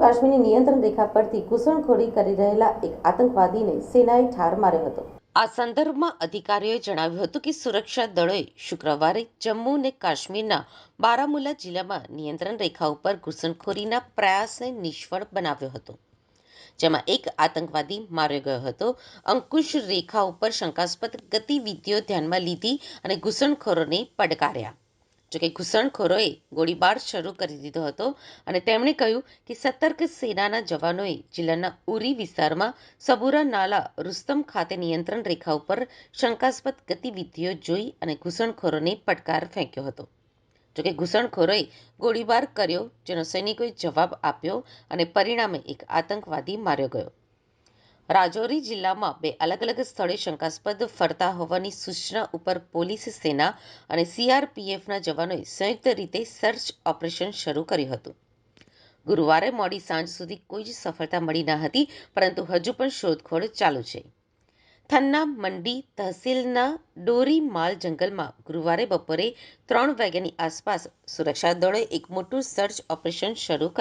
કાશ્મીરની નિયંત્રણ રેખા પરથી ઘૂસણખોરી કરી રહેલા એક આતંકવાદીને સેનાએ ઠાર માર્યો હતો. આ સંદર્ભમાં અધિકારીઓએ જણાવ્યું હતું કે સુરક્ષા દળોએ શુક્રવારે જમ્મુ અને કાશ્મીરના બારામુલ્લા જિલ્લામાં નિયંત્રણ રેખા ઉપર ઘૂસણખોરીના પ્રયાસને નિષ્ફળ બનાવ્યો હતો, જેમાં એક આતંકવાદી માર્યો ગયો હતો. અંકુશ રેખા ઉપર શંકાસ્પદ ગતિવિધિઓ ધ્યાનમાં લીધી અને ઘૂસણખોરોને પડકાર્યા. જોકે ઘૂસણખોરોએ ગોળીબાર શરૂ કરી દીધો હતો અને તેમણે કહ્યું કે સતર્ક સેનાના જવાનોએ જિલ્લાના ઉરી વિસ્તારમાં સબુરા નાલા રુસ્તમ ખાતે નિયંત્રણ રેખા ઉપર શંકાસ્પદ ગતિવિધિઓ જોઈ અને ઘૂસણખોરોને પડકાર ફેંક્યો હતો. જોકે ઘૂસણખોરોએ ગોળીબાર કર્યો, જેનો સૈનિકોએ જવાબ આપ્યો અને પરિણામે એક આતંકવાદી માર્યો ગયો. રાજૌરી જિલ્લામાં બે અલગ અલગ સ્થળે શંકાસ્પદ ફરતા હોવાની સૂચના ઉપર પોલીસ સેના અને સીઆરપીએફના જવાનોએ સંયુક્ત રીતે સર્ચ ઓપરેશન શરૂ કર્યું હતું. ગુરુવારે મોડી સાંજ સુધી કોઈ જ સફળતા મળી ન હતી, પરંતુ હજુ પણ શોધખોળ ચાલુ છે. થન્ના મંડી તહસીલના ડોરી માલ જંગલમાં ગુરુવારે બપોરે ત્રણ વાગ્યાની આસપાસ સુરક્ષા દળોએ એક મોટું સર્ચ ઓપરેશન શરૂ કર્યું.